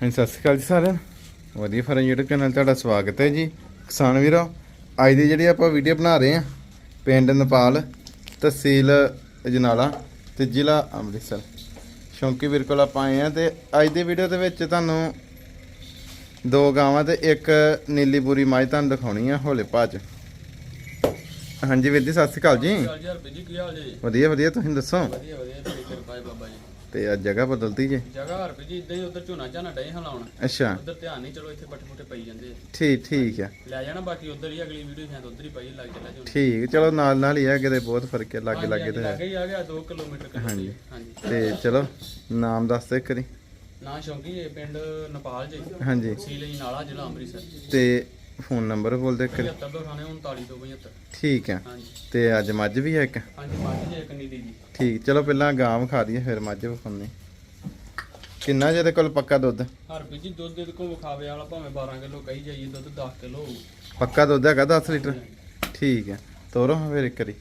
ਹਾਂਜੀ ਸਤਿ ਸ਼੍ਰੀ ਅਕਾਲ ਜੀ ਸਾਰਿਆਂ ਨੂੰ। ਵਧੀਆ ਫਰਨ YouTube ਚੈਨਲ ਤੁਹਾਡਾ ਸਵਾਗਤ ਹੈ ਜੀ। ਕਿਸਾਨ ਵੀਰੋ ਅੱਜ ਦੀ ਜਿਹੜੀ ਆਪਾਂ ਵੀਡੀਓ ਬਣਾ ਰਹੇ ਹਾਂ ਪਿੰਡ ਨੇਪਾਲ ਤਹਿਸੀਲ ਅਜਨਾਲਾ ਤੇ ਜ਼ਿਲ੍ਹਾ ਅੰਮ੍ਰਿਤਸਰ। ਸ਼ੌਂਕੀ ਵੀਰ ਕੋਲ ਆਪਾਂ ਆਏ ਹਾਂ ਤੇ ਅੱਜ ਦੀ ਵੀਡੀਓ ਦੇ ਵਿੱਚ ਤੁਹਾਨੂੰ ਦੋ ਗਾਵਾਂ ਤੇ ਇੱਕ ਨੀਲੀ ਬੂਰੀ ਮੱਝ ਤੁਹਾਨੂੰ ਦਿਖਾਉਣੀ ਆ ਹੋਲੇ ਭਾਜ ਹਾਂਜੀ ਵੀਰ ਜੀ ਸਤਿ ਸ਼੍ਰੀ ਅਕਾਲ ਜੀ। ਵਧੀਆ ਵਧੀਆ ਤੁਸੀਂ ਦੱਸੋ? ਵਧੀਆ ਵਧੀਆ ਕਿਰਪਾ ਹੈ ਬਾਬਾ ਜੀ। ਤੇ ਅੱਜ ਜਗ੍ਹਾ ਬਦਲਤੀ ਜੇ? ਜਗ੍ਹਾ ਹਰ ਬੀਜੀ ਇਦਾਂ ਹੀ ਉਧਰ ਝੋਨਾ ਝਾਨਾ ਡੇ ਹਲਾਉਣ। ਅੱਛਾ। ਉਧਰ ਧਿਆਨ ਨਹੀਂ ਚਲੋ ਇੱਥੇ ਬੱਟੇ ਬੁੱਟੇ ਪਈ ਜਾਂਦੇ ਆ। ਠੀਕ ਠੀਕ ਆ। ਲੈ ਜਾਣਾ ਬਾਕੀ ਉਧਰ ਹੀ ਅਗਲੀ ਵੀਡੀਓ ਸ਼ਾਇਦ ਉਧਰ ਹੀ ਪਈ ਲੱਗ ਚੱਲਾ ਝੋਨਾ। ਠੀਕ ਚਲੋ ਨਾਲ ਨਾਲ ਹੀ ਆ ਕਿਤੇ ਬਹੁਤ ਫ਼ਰਕ ਹੈ ਲਾਗੇ ਲਾਗੇ ਤੇ ਲੱਗੇ ਹੀ ਆ ਗਿਆ 2 ਕਿਲੋਮੀਟਰ ਕਿਤੇ। ਹਾਂਜੀ। ਹਾਂਜੀ। ਤੇ ਚਲੋ ਨਾਮ ਦੱਸ ਦੇ ਕਰੀ ਨਾ ਸ਼ੌਂਕੀ ਇਹ ਪਿੰਡ ਨੇਪਾਲ ਜੀ ਹਾਂਜੀ। ਹੀ ਨਾਲਾ ਜ਼ਿਲ੍ਹਾ ਅੰਮ੍ਰਿਤਸਰ। ਤੇ ਫੋਨ ਨੰਬਰ ਬੋਲ ਦੇ ਕਰੀ 75 ਤੋਂ ਖਾਣੇ 39 ਤੋਂ 75 ਠੀਕ ਹੈ ਹਾਂਜੀ। ਤੇ ਅੱਜ ਮੱਝ ਵੀ ਹੈ ਇੱਕ? ਹਾਂਜੀ ਮੱਝ ਜੀ ਇੱਕ ਨੀਲੀ ਜੀ। ਠੀਕ ਚਲੋ ਪਹਿਲਾਂ ਗਾਂ ਵਿਖਾ ਦਈਏ ਫਿਰ ਮੱਝ ਵਿਖਾਉਣੀ। ਕਿੰਨਾ ਜਿਹਦੇ ਕੋਲ ਪੱਕਾ ਦੁੱਧ? ਹਰ ਬੀਜੀ ਦੁੱਧ ਦੇ ਕੋ ਵਿਖਾਵੇ ਵਾਲਾ ਭਾਵੇਂ 12 ਕਿਲੋ ਕਹੀ ਜਾਈਏ ਦੁੱਧ 10 ਕਿਲੋ ਪੱਕਾ ਦੁੱਧ ਹੈਗਾ 10 ਲੀਟਰ? ਠੀਕ ਹੈ ਤੋਰੋ ਫਿਰ ਇੱਕ ਵਾਰੀ।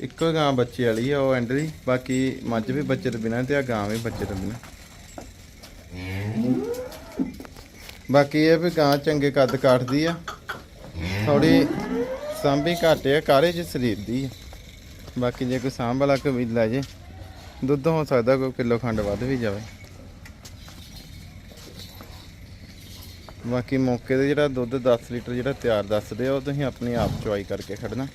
ਇੱਕੋ ਗਾਂ ਬੱਚੇ ਵਾਲੀ ਆ ਉਹ ਐਂਡ ਦੀ ਬਾਕੀ ਮੱਝ ਵੀ ਬੱਚੇ ਤੋਂ ਬਿਨਾਂ ਤੇ ਆ ਗਾਂ ਵੀ ਬੱਚੇ ਤੋਂ ਬਿਨਾਂ। ਬਾਕੀ ਇਹ ਵੀ ਗਾਂ ਚੰਗੇ ਕੱਦ ਕਾਟਦੀ ਆ। ਥੋੜੀ ਸਾਂਭੀ ਘੱਟ ਆ ਕਾਰੇ ਚ ਸਰੀਰ ਦੀ ਆ। ਬਾਕੀ ਜੇ ਕੋਈ ਸਾਂਭ ਵਾਲਾ ਕੋਈ ਲੈ ਜੇ, ਦੁੱਧ ਹੋ ਸਕਦਾ ਕੋਈ ਕਿਲੋ ਖੰਡ ਵੱਧ ਵੀ ਜਾਵੇ। ਬਾਕੀ ਮੌਕੇ ਤੇ ਜਿਹੜਾ ਦੁੱਧ 10 ਲੀਟਰ ਜਿਹੜਾ ਤਿਆਰ ਦੱਸਦੇ ਆ, ਉਹ ਤੁਸੀਂ ਆਪਣੀ ਆਪ ਚੁਆਈ ਕਰਕੇ ਖੜਨਾ।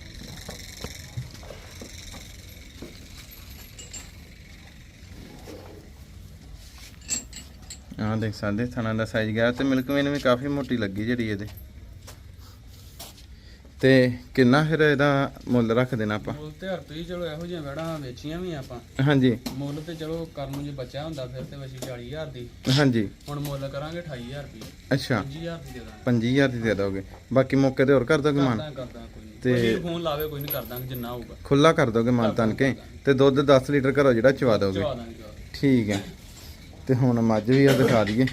ਆਹ ਦੇਖ ਸਕਦੇ ਥਣਾ ਦਾ ਸਾਈਜ਼ ਗਿਆ ਤੇ ਮਿਲਕ ਵੇਨ ਵੀ ਕਾਫੀ ਮੋਟੀ ਲੱਗੀ ਜਿਹੜੀ ਇਹਦੇ। ਤੇ ਕਿੰਨਾ ਫਿਰ ਇਹਦਾ ਮੁੱਲ ਰੱਖ ਦੇਣਾ ਆਪਾਂ? ਮੁੱਲ ਤੇ ਹਰ ਤੁਸੀਂ ਚਲੋ ਇਹੋ ਜਿਹੀਆਂ ਵੜਾਂ ਵੇਚੀਆਂ ਵੀ ਆਪਾਂ। ਹਾਂਜੀ। ਮੁੱਲ ਤੇ ਚਲੋ ਕਰਨ ਨੂੰ ਜੇ ਬੱਚਾ ਹੁੰਦਾ ਫਿਰ ਤੇ ਵਸੀ 40000 ਦੀ। ਹਾਂਜੀ। ਹੁਣ ਮੁੱਲ ਕਰਾਂਗੇ 28000 ਰੁਪਏ ਅੱਛਾ। 5000 ਦੀ ਦੇ ਦਾਂਗੇ। 5000 ਦੀ ਦੇ ਦੋਗੇ। ਬਾਕੀ ਮੌਕੇ ਤੇ ਹੋਰ ਕਰ ਦੋਗੇ ਮਾਨ? ਕਰਦਾ ਕਰਦਾ ਕੋਈ ਨਹੀਂ ਤੇ- ਫੋਨ ਲਾਵੇ ਕੋਈ ਨਹੀਂ ਕਰਦਾਂਗੇ ਜਿੰਨਾ ਹੋਊਗਾ। ਖੁੱਲਾ ਕਰ ਦੋਗੇ ਮਾਨ ਤਨ ਕੇ। ਤੇ ਦੁੱਧ 10 ਲੀਟਰ ਘਰੋਂ ਜਿਹੜਾ ਚਵਾ ਦੋਗੇ। ਚਵਾ। ਠੀਕ ਹੈ। ਤੇ ਹੁਣ ਮੱਝ ਵੀ ਆ ਦਿਖਾ ਦਈਏ।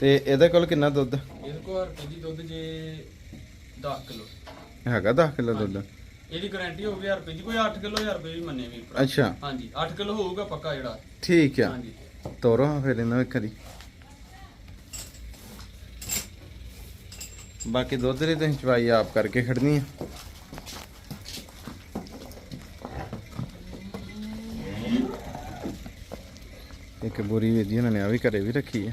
ਤੇ ਇਹਦੇ ਕੋਲ ਕਿੰਨਾ ਦੁੱਧ? ਕੋਲ ਦੁੱਧ ਜੇ 10 ਕਿਲੋ। ਹੈਗਾ 10 ਕਿਲੋ ਦੁੱਧ? ਇਹਦੀ ਗਾਰੰਟੀ ਹੋਊਗੀ ਹਰ ਜੀ ਕੋਈ 8 ਕਿਲੋ ਹਜ਼ਾਰ ਰੁਪਏ ਵੀ ਮੰਨੇ ਵੀ ਅੱਛਾ। ਹਾਂਜੀ 8 ਕਿਲੋ ਹੋਊਗਾ ਪੱਕਾ ਜਿਹੜਾ। ਠੀਕ ਆ। ਹਾਂਜੀ। ਤੋਰੋ ਹਾਂ ਫਿਰ ਇਹਨਾਂ ਇੱਕ ਵਾਰੀ। ਬਾਕੀ ਦੁੱਧ ਦੀ ਤੁਸੀਂ ਚਵਾਈ ਆਪ ਕਰਕੇ ਖੜਨੀ ਆ। ਇੱਕ ਬੁਰੀ ਵੇਦੀ ਉਹਨਾਂ ਨੇ ਆ ਵੀ ਘਰੇ ਵੀ ਰੱਖੀ ਆ।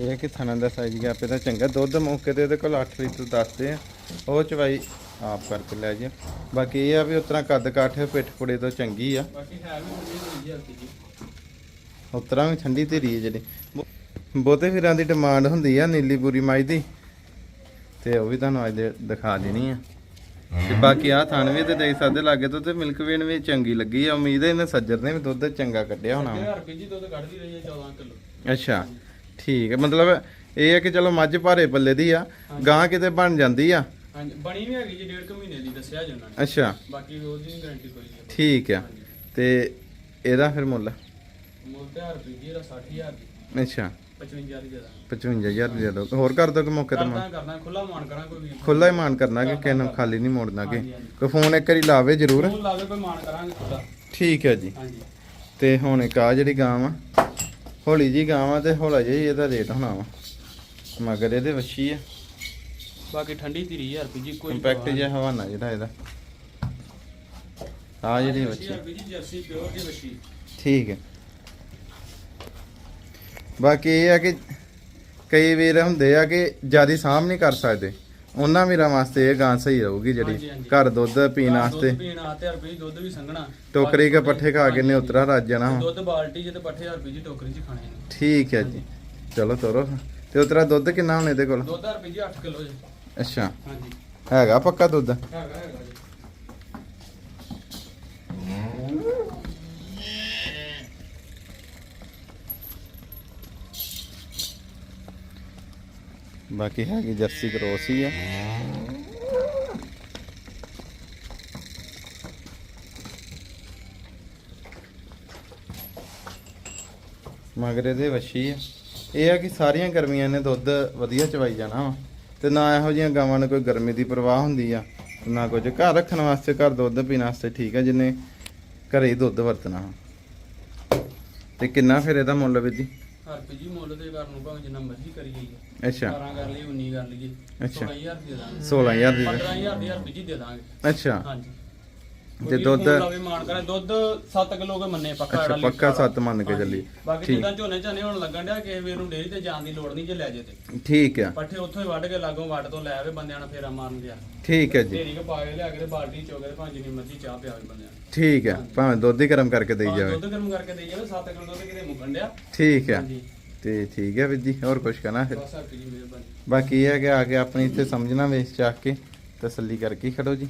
ਇਹ ਕਿ ਥਣਾ ਦਾ ਸਾਈਜ਼ ਗਿਆ ਆਪੇ ਤਾਂ ਚੰਗਾ। ਦੁੱਧ ਮੌਕੇ ਤੇ ਇਹਦੇ ਕੋਲ 8 ਲੀਟਰ ਦੱਸਦੇ ਆ। ਉਹ ਚਵਾਈ ਆਪ ਕਰਕੇ ਲੈ ਜਾ ਬਾਕੀ ਇਹ ਆ ਵੀ ਉਤਰਾ ਕੱਦ ਕਾਠ ਪਿੱਠ ਪੁੜੇ ਤੋਂ ਚੰਗੀ ਆ। ਬਾਕੀ ਹੈ ਵੀ ਉਤਰਾ ਵੀ ਠੰਡੀ ਧੀਰੀ ਹੈ ਜਿਹੜੀ। ਬਹੁ- ਬਹੁਤੇ ਫਿਰਾਂ ਦੀ ਡਿਮਾਂਡ ਹੁੰਦੀ ਆ ਨੀਲੀ ਬੂਰੀ ਮਾਈ ਦੀ। ਤੇ ਉਹ ਵੀ ਤੁਹਾਨੂੰ ਅੱਜ ਦੇ- ਦਿਖਾ ਦੇਣੀ ਆ। ਤੇ ਬਾਕੀ ਆ ਥਣ ਵੀ ਤੇ ਦੇਖ ਸਕਦੇ ਲਾਗੇ ਤੋਂ ਤੇ ਮਿਲਕ ਵੇਨ ਵੀ ਚੰਗੀ ਲੱਗੀ ਆ। ਉਮੀਦ ਹੈ ਇਹਨੇ ਸੱਜਰ ਨੇ ਵੀ ਦੁੱਧ ਚੰਗਾ ਕੱਢਿਆ ਹੋਣਾ ਵਾ। 1000 ਰੁਪਏ ਜੀ ਦੁੱਧ ਕੱਢਦੀ ਰਹੀ ਹੈ 14 ਕਿਲੋ। ਅੱਛਾ। ਠੀਕ ਹੈ ਮਤਲਬ ਇਹ ਹੈ ਕਿ ਚਲੋ ਮੱਝ ਭਾਰੇ ਪੱਲੇ ਦੀ ਆ ਗਾਂ ਕਿਤੇ ਬਣ ਜਾਂਦੀ ਆ। ਹਾਂਜੀ ਬਣੀ ਵੀ ਹੈਗੀ ਜੀ ਡੇਢ ਕੁ ਮਹੀਨੇ ਦੀ ਦੱਸਿਆ ਜੀ। ਉਹਨਾਂ ਨੇ ਅੱਛਾ। ਬਾਕੀ ਉਹਦੀ ਨਹੀਂ ਗਾਰੰਟੀ ਕੋਈ ਨਹੀਂ ਠੀਕ ਆ। ਹਾਂਜੀ। ਤੇ ਇਹਦਾ ਫਿਰ ਮੁੱਲ? ਮੁੱਲ ਤੇ ਹਰ ਰੁਪਏ ਜੀ ਇਹਦਾ 60000 ਦੀ। ਅੱਛਾ। 55000 ਦੀ ਦੇ ਦਾਂ 55000 ਦੇ ਦੋ ਹੋਰ ਕਰ ਦੋ ਕਿ ਮੌਕੇ ਤੇ ਕਰਦਾ ਕਰਦਾ ਖੁੱਲਾ ਮਾਨ ਕਰਾਂ ਕੋਈ ਵੀ ਖੁੱਲਾ ਹੀ ਮਾਨ ਕਰਨਾ ਕਿ ਕਿਸੇ ਨੂੰ ਖਾਲੀ ਨਹੀਂ ਮੋੜਨਾ ਕਿ ਹਾਂਜੀ, ਹਾਂਜੀ। ਕੋਈ ਫੋਨ ਇੱਕ ਵਾਰੀ ਲਾਵੇ ਜ਼ਰੂਰ। ਉਹ ਲਾਵੇ ਕੋਈ ਮਾਨ ਕਰਾਂਗੇ ਖੁੱਲਾ ਠੀਕ ਹੈ ਜੀ। ਹਾਂਜੀ। ਤੇ ਹੁਣ ਇੱਕ ਆ ਜਿਹੜੀ ਗਾਂ ਵਾ। ਹੌਲੀ ਜੀ ਗਾਂ ਵਾ ਤੇ ਹੌਲਾ ਜਿਹਾ ਹੀ ਇਹਦਾ ਰੇਟ ਹੋਣਾ ਵਾ। ਮਗਰ ਇਹਦੇ ਵੱਛੀ ਆ। ਬਾਕੀ ਠੰਡੀ ਧੀਰੀ 1000 ਰੁਪਏ ਜੀ ਕੋਈ ਇੰਪੈਕਟ ਜਿਹਾ ਹਵਾਨਾ ਜਿਹੜਾ ਇਹਦਾ। ਆ ਜਿਹੜੀ ਵੱਛੀ ਰੁਪਏ ਜੀ ਜਰਸੀ ਪਿਓਰ ਦੀ ਵੱਛੀ। ਠੀਕ ਹੈ। ਬਾਕੀ ਇਹ ਆ ਕਿ ਕਈ ਵੀਰ ਹੁੰਦੇ ਆ ਕਿ ਜਿਆਦੀ ਸਾਂਭ ਨਹੀਂ ਕਰ ਸਕਦੇ। ਉਹਨਾਂ ਵੀਰਾਂ ਵਾਸਤੇ ਇਹ ਗਾਂ ਸਹੀ ਰਹੂਗੀ ਜਿਹੜੀ। ਘਰ ਦੁੱਧ ਪੀਣ ਦੁੱਧ ਵਾਸਤੇ। ਪੀਣ ਆਤੇ ਹਰ ਰੁਪਏ ਦੁੱਧ ਵੀ ਸੰਘਣਾ। ਟੋਕਰੀ ਕੇ ਪੱਠੇ ਖਾ ਕੇ ਨੇ ਉਤਰਾ ਰੱਜ ਜਾਣਾ। ਦੁੱਧ ਬਾਲਟੀ ਜੇ ਤੇ ਪੱਠੇ ਹਰ ਰੁਪਏ ਜੀ ਟੋਕਰੀ 'ਚ ਖਾਣੇ ਠੀਕ ਹੈ ਜੀ। ਚਲੋ ਤੋਰੋ। ਤੇ ਉਤਰਾ ਦੁੱਧ ਕਿੰਨਾ ਹੁਣ ਇਹਦੇ ਕੋਲ? ਦੁੱਧ ਰੁਪਏ ਜੀ 8 ਕਿਲੋ ਜੀ। ਅੱਛਾ। ਹਾਂਜੀ। ਹੈਗਾ ਪੱਕਾ ਦੁੱਧ? ਹੈਗਾ ਹੈਗਾ ਬਾਕੀ ਹੈਗੀ ਜਰਸੀ ਕਰੋਸ ਹੀ ਆ। ਮਗਰੇ ਦੇ ਵੱਛੀ ਆ। ਇਹ ਆ ਕਿ ਸਾਰੀਆਂ ਗਰਮੀਆਂ ਨੇ ਦੁੱਧ ਵਧੀਆ ਚਵਾਈ ਜਾਣਾ ਵਾ। ਤੇ ਨਾ ਇਹੋ ਜਿਹੀਆਂ ਗਾਵਾਂ ਨੂੰ ਕੋਈ ਗਰਮੀ ਦੀ ਪਰਵਾਹ ਹੁੰਦੀ ਆ। ਨਾ ਕੁਝ ਘਰ ਰੱਖਣ ਵਾਸਤੇ, ਘਰ ਦੁੱਧ ਪੀਣ ਵਾਸਤੇ ਠੀਕ ਆ, ਜਿੰਨੇ ਘਰੇ ਹੀ ਦੁੱਧ ਵਰਤਣਾ ਤੇ ਕਿੰਨਾ ਫਿਰ ਇਹਦਾ ਮੁੱਲ ਵੀ ਜੀ? ਹਰਪੀ ਜੀ ਮੁੱਲ ਦੇ ਘਰ ਨੂੰ ਭਾਵੇਂ ਜਿੰਨਾ ਮਰਜ਼ੀ ਕਰੀ ਜਾਈਏ। ਅੱਛਾ। 12 ਕਰ ਲਈ 19 ਕਰ ਲਈਏ ਅੱਛਾ। 16000 ਦੇ ਦਾਂਗੇ। 16000 ਦੀ 15000 ਦੀ ਹਰਪੀ ਜੀ ਦੇ ਦਾਂਗੇ। ਅੱਛਾ। ਹਾਂਜੀ। ਜੇ ਦੁੱਧ- ਲਵੇ ਮਾਨ ਕਰੇ ਦੁੱਧ 7 ਕਿਲੋ ਕੇ ਮੰਨੇ ਪੱਕਾ ਅੱਛਾ, ਪੱਕਾ ਲਿਖਿਆ ਸੱਤ ਮੰਨ ਕੇ। ਚੱਲੀ। ਬਾਕੀ। ਜਿੱਦਾਂ ਝੋਨੇ ਝਾਨੇ ਹੁਣ ਲੱਗਣ ਡਿਆ ਕਿਸੇ ਵੀਰ ਨੂੰ ਡੇਰੀ ਤੇ ਜਾਣ ਦੀ ਲੋੜ ਨਹੀਂ ਜੇ ਲੈ ਜੇ ਤੇ। ਠੀਕ ਆ। ਪੱਠੇ ਉੱਥੋਂ ਹੀ ਵੱਢ ਕੇ ਲਾਗੋਂ ਵੱਢ ਤੋਂ ਲੈ ਆਵੇ ਬੰਦਿਆਂ ਨੂੰ ਫੇਰਾ ਮਾਰਨ ਗਿਆ। ਠੀਕ ਹੈ ਜੀ। ਢੇਰੀ ਕੇ ਪਾ ਕੇ ਲਿਆ ਕੇ ਤੇ ਬਾਲਟੀ ਚੋਗੇ ਤੇ ਭਾਵੇਂ ਜਿੰਨੀ ਮਰਜ਼ੀ ਚਾਹ ਪਿਆਵੇ ਬੰਦਿਆਂ ਨੂੰ ਠੀਕ ਹੈ ਭਾਵੇਂ ਦੁੱਧ ਹੀ ਗਰਮ ਕਰਕੇ ਦੇਈ ਜਾਵੇ। ਦੁੱਧ ਗਰਮ ਕਰਕੇ ਦੇਈ ਜਾਵੇ 7 ਕਿਲੋ ਦੁੱਧ ਕਿਤੇ ਮੁੱਕਣ ਡਿਆ। ਠੀਕ ਹੈ ਹਾਂਜੀ। ਤੇ ਠੀਕ ਹੈ ਵੀਰ ਜੀ ਹੋਰ ਕੁਝ ਕਹਿਣਾ ਮਿਹਰਬਾਨੀ। ਬਾਕੀ ਇਹ ਹੈ ਕਿ ਆ ਕੇ ਆਪਣੀ ਇੱਥੇ ਸਮਝਣਾ ਵੇਚ ਚਾਕ ਕੇ ਤਸੱਲੀ ਕਰਕੇ ਹੀ ਖੜੋ ਜੀ।